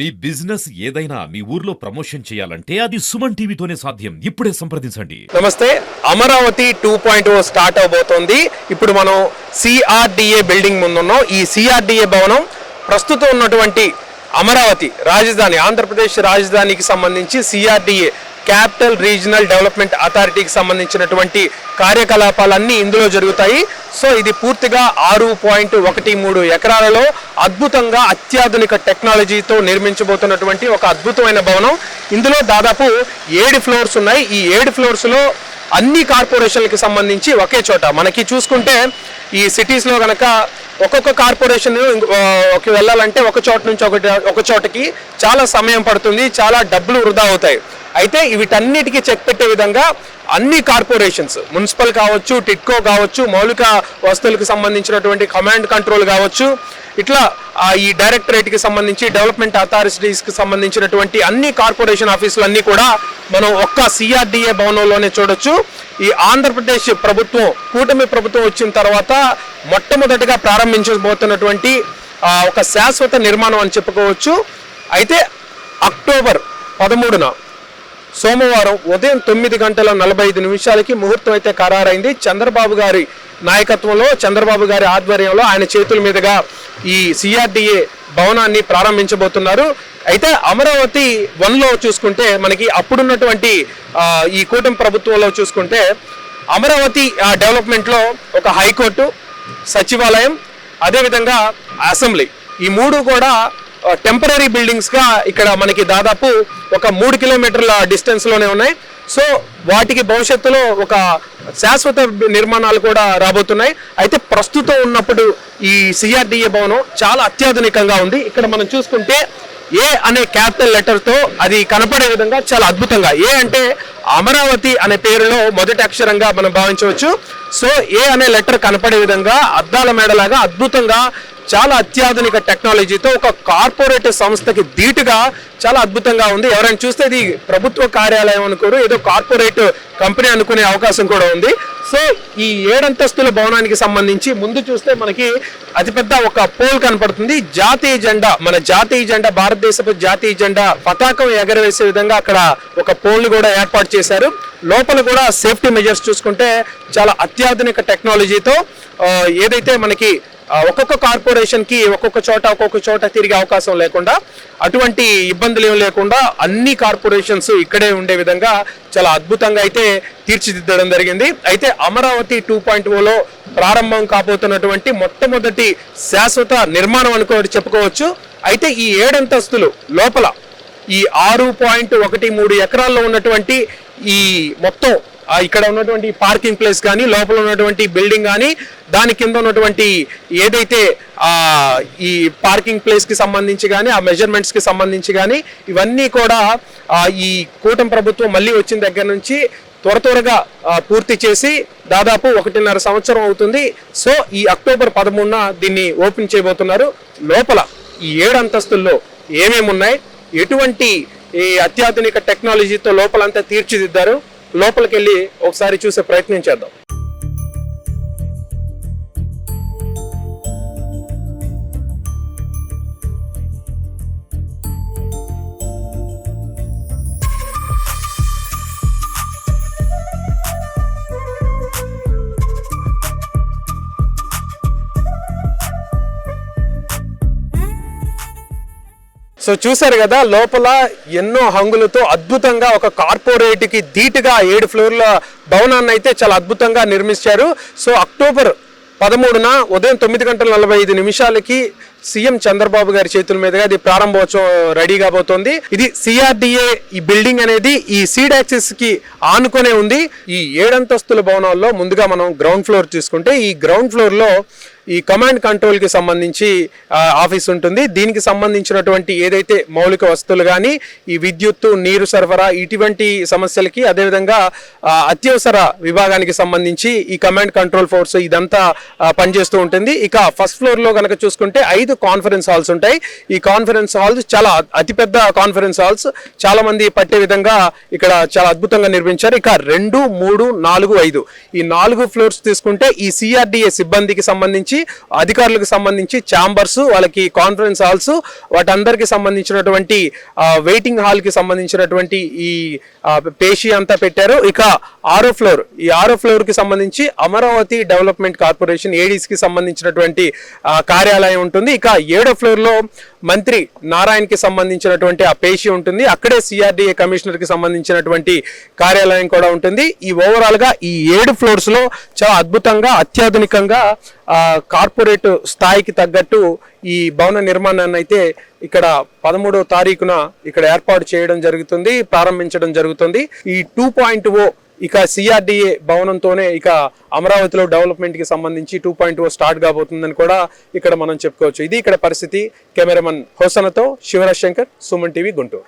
మీ business ఏదైనా మీ ఊర్లో promotion చేయాలంటే అది సుమన్ టీవీతోనే సాధ్యం. ఇప్పుడే సంప్రదించండి. నమస్తే Amaravati two point O start అవబోతోంది. ఇప్పుడు మనం సిఆర్డిఏ బిల్డింగ్ ముందున్నాం. ఈ సిఆర్డిఏ భవనం ప్రస్తుతం ఉన్నటువంటి అమరావతి రాజధాని ఆంధ్రప్రదేశ్ రాజధానికి సంబంధించి సిఆర్డిఏ క్యాపిటల్ రీజనల్ డెవలప్మెంట్ అథారిటీకి సంబంధించినటువంటి కార్యకలాపాలన్నీ ఇందులో జరుగుతాయి. సో ఇది పూర్తిగా ఆరు పాయింట్ ఒకటి మూడు ఎకరాలలో అద్భుతంగా అత్యాధునిక టెక్నాలజీతో నిర్మించబోతున్నటువంటి ఒక అద్భుతమైన భవనం. ఇందులో దాదాపు ఏడు ఫ్లోర్స్ ఉన్నాయి. ఈ ఏడు ఫ్లోర్స్లో అన్ని కార్పొరేషన్లకి సంబంధించి ఒకే చోట మనకి చూసుకుంటే ఈ సిటీస్లో కనుక ఒక్కొక్క కార్పొరేషన్ వెళ్ళాలంటే ఒక చోట నుంచి ఒక ఒక చోటకి చాలా సమయం పడుతుంది. చాలా డబ్బులు వృధా అవుతాయి. అయితే వీటన్నిటికీ చెక్ పెట్టే విధంగా అన్ని కార్పొరేషన్స్ మున్సిపల్ కావచ్చు టిట్కో కావచ్చు మౌలిక వస్తువులకు సంబంధించినటువంటి కమాండ్ కంట్రోల్ కావచ్చు ఇట్లా ఈ డైరెక్టరేట్కి సంబంధించి డెవలప్మెంట్ అథారిటీస్కి సంబంధించినటువంటి అన్ని కార్పొరేషన్ ఆఫీసులు అన్నీ కూడా మనం ఒక్క సిఆర్డిఏ భవనంలోనే చూడొచ్చు. ఈ ఆంధ్రప్రదేశ్ ప్రభుత్వం కూటమి ప్రభుత్వం వచ్చిన తర్వాత మొట్టమొదటిగా ప్రారంభించబోతున్నటువంటి ఒక శాశ్వత నిర్మాణం అని చెప్పుకోవచ్చు. అయితే అక్టోబర్ పదమూడున సోమవారం ఉదయం తొమ్మిది గంటల నలభై ఐదు నిమిషాలకి ముహూర్తం అయితే ఖరారైంది. చంద్రబాబు గారి నాయకత్వంలో చంద్రబాబు గారి ఆధ్వర్యంలో ఆయన చేతుల మీదుగా ఈ సిఆర్డిఏ భవనాన్ని ప్రారంభించబోతున్నారు. అయితే అమరావతి వన్లో చూసుకుంటే మనకి అప్పుడున్నటువంటి ఈ కూటమి ప్రభుత్వంలో చూసుకుంటే అమరావతి డెవలప్మెంట్లో ఒక హైకోర్టు సచివాలయం అదేవిధంగా అసెంబ్లీ. ఈ మూడు కూడా టెంపరీ బిల్డింగ్స్గా ఇక్కడ మనకి దాదాపు ఒక మూడు కిలోమీటర్ల డిస్టెన్స్లోనే ఉన్నాయి. సో వాటికి భవిష్యత్తులో ఒక శాశ్వత నిర్మాణాలు కూడా రాబోతున్నాయి. అయితే ప్రస్తుతం ఉన్నప్పుడు ఈ సిఆర్డిఏ భవనం చాలా అత్యాధునికంగా ఉంది. ఇక్కడ మనం చూసుకుంటే ఏ అనే క్యాపిటల్ లెటర్తో అది కనపడే విధంగా చాలా అద్భుతంగా. ఏ అంటే అమరావతి అనే పేరులో మొదటి అక్షరంగా మనం భావించవచ్చు. సో ఏ అనే లెటర్ కనపడే విధంగా అద్దాల మేడలాగా అద్భుతంగా చాలా అత్యాధునిక టెక్నాలజీతో ఒక కార్పొరేట్ సంస్థకి ధీటుగా చాలా అద్భుతంగా ఉంది. ఎవరైనా చూస్తే ఇది ప్రభుత్వ కార్యాలయం అనుకోరు ఏదో కార్పొరేట్ కంపెనీ అనుకునే అవకాశం కూడా ఉంది. సో ఈ ఏడంతస్తుల భవనానికి సంబంధించి ముందు చూస్తే మనకి అతిపెద్ద ఒక పోల్ కనపడుతుంది. జాతీయ జెండా మన జాతీయ జెండా భారతదేశపు జాతీయ జెండా పతాకం ఎగరవేసే విధంగా అక్కడ ఒక పోల్ని కూడా ఏర్పాటు చేశారు. లోపల కూడా సేఫ్టీ మెజర్స్ చూసుకుంటే చాలా అత్యాధునిక టెక్నాలజీతో ఏదైతే మనకి ఒక్కొక్క కార్పొరేషన్కి ఒక్కొక్క చోట ఒక్కొక్క చోట తిరిగే అవకాశం లేకుండా అటువంటి ఇబ్బందులు ఏం లేకుండా అన్ని కార్పొరేషన్స్ ఇక్కడే ఉండే విధంగా చాలా అద్భుతంగా అయితే తీర్చిదిద్దడం జరిగింది. అయితే అమరావతి టూ పాయింట్ ఓలో ప్రారంభం కాబోతున్నటువంటి మొట్టమొదటి శాశ్వత నిర్మాణం అనుకో చెప్పుకోవచ్చు. అయితే ఈ ఏడంతస్తులు లోపల ఈ ఆరు పాయింట్ ఒకటి మూడు ఎకరాల్లో ఉన్నటువంటి ఈ మొత్తం ఇక్కడ ఉన్నటువంటి పార్కింగ్ ప్లేస్ కానీ లోపల ఉన్నటువంటి బిల్డింగ్ కానీ దాని కింద ఉన్నటువంటి ఏదైతే ఈ పార్కింగ్ ప్లేస్కి సంబంధించి కానీ ఆ మెజర్మెంట్స్కి సంబంధించి కానీ ఇవన్నీ కూడా ఈ కూటమి ప్రభుత్వం మళ్ళీ వచ్చిన దగ్గర నుంచి త్వర త్వరగా పూర్తి చేసి దాదాపు ఒకటిన్నర సంవత్సరం అవుతుంది. సో ఈ అక్టోబర్ పదమూడున దీన్ని ఓపెన్ చేయబోతున్నారు. లోపల ఈ ఏడు అంతస్తుల్లో ఏమేమి ఉన్నాయి ఎటువంటి ఈ అత్యాధునిక టెక్నాలజీతో లోపలంతా తీర్చిదిద్దారు? లోపలికి వెళ్ళి ఒకసారి చూసే ప్రయత్నం చేద్దాం సో చూసారు కదా లోపల ఎన్నో హంగులతో అద్భుతంగా ఒక కార్పొరేట్కి ధీటుగా ఏడు ఫ్లోర్ల భవనాన్ని అయితే చాలా అద్భుతంగా నిర్మించారు. సో అక్టోబర్ పదమూడున ఉదయం తొమ్మిది గంటల నలభై ఐదు నిమిషాలకి సీఎం చంద్రబాబు గారి చేతుల మీదుగా ఇది ప్రారంభోత్సవం రెడీ కాబోతోంది ఇది సిఆర్డిఏ ఈ బిల్డింగ్ అనేది ఈ సీడాక్సిస్కి ఆనుకునే ఉంది. ఈ ఏడంతస్తుల భవనాల్లో ముందుగా మనం గ్రౌండ్ ఫ్లోర్ తీసుకుంటే ఈ గ్రౌండ్ ఫ్లోర్లో ఈ కమాండ్ కంట్రోల్కి సంబంధించి ఆఫీస్ ఉంటుంది. దీనికి సంబంధించినటువంటి ఏదైతే మౌలిక వస్తువులు కానీ ఈ విద్యుత్తు నీరు సరఫరా ఇటువంటి సమస్యలకి అదేవిధంగా అత్యవసర విభాగానికి సంబంధించి ఈ కమాండ్ కంట్రోల్ ఫోర్స్ ఇదంతా పనిచేస్తూ ఉంటుంది. ఇక ఫస్ట్ ఫ్లోర్లో కనుక చూసుకుంటే ఐదు కాన్ఫరెన్స్ హాల్స్ ఉంటాయి. ఈ కాన్ఫరెన్స్ హాల్స్ చాలా అతిపెద్ద కాన్ఫరెన్స్ హాల్స్ చాలా మంది పట్టే విధంగా ఇక్కడ చాలా అద్భుతంగా నిర్మించారు. ఇక రెండు మూడు నాలుగు ఐదు. ఈ నాలుగు ఫ్లోర్స్ తీసుకుంటే ఈ సిఆర్డిఏ సిబ్బందికి సంబంధించి అధికారులకు సంబంధించి ఛాంబర్స్ వాళ్ళకి కాన్ఫరెన్స్ హాల్స్ వాటందరికి సంబంధించినటువంటి వెయిటింగ్ హాల్కి సంబంధించినటువంటి ఈ పేషీ పేషి అంతా పెట్టారు. ఇక ఆరో ఫ్లోర్ ఈ ఆరో ఫ్లోర్కి సంబంధించి అమరావతి డెవలప్మెంట్ కార్పొరేషన్ ఏడీస్కి సంబంధించినటువంటి కార్యాలయం ఉంటుంది. ఇక ఏడో ఫ్లోర్లో మంత్రి నారాయణ్కి సంబంధించినటువంటి ఆ పేషి ఉంటుంది. అక్కడే సిఆర్డీఏ కమిషనర్కి సంబంధించినటువంటి కార్యాలయం కూడా ఉంటుంది. ఈ ఓవరాల్గా ఈ ఏడు ఫ్లోర్స్లో చాలా అద్భుతంగా అత్యాధునికంగా కార్పొరేట్ స్థాయికి తగ్గట్టు ఈ భవన నిర్మాణాన్ని అయితే ఇక్కడ పదమూడవ తారీఖున ఇక్కడ ఏర్పాటు చేయడం జరుగుతుంది ప్రారంభించడం జరుగుతుంది. ఈ టూ పాయింట్ ఓ ఇక సిఆర్డిఏ భవనంతోనే ఇక అమరావతిలో డెవలప్మెంట్కి సంబంధించి టూ పాయింట్ ఓ స్టార్ట్ కాబోతుందని కూడా ఇక్కడ మనం చెప్పుకోవచ్చు. ఇది ఇక్కడ పరిస్థితి. కెమెరామన్ హోసనతో శివరాజ్ శంకర్ సుమన్ టీవీ గుంటూరు.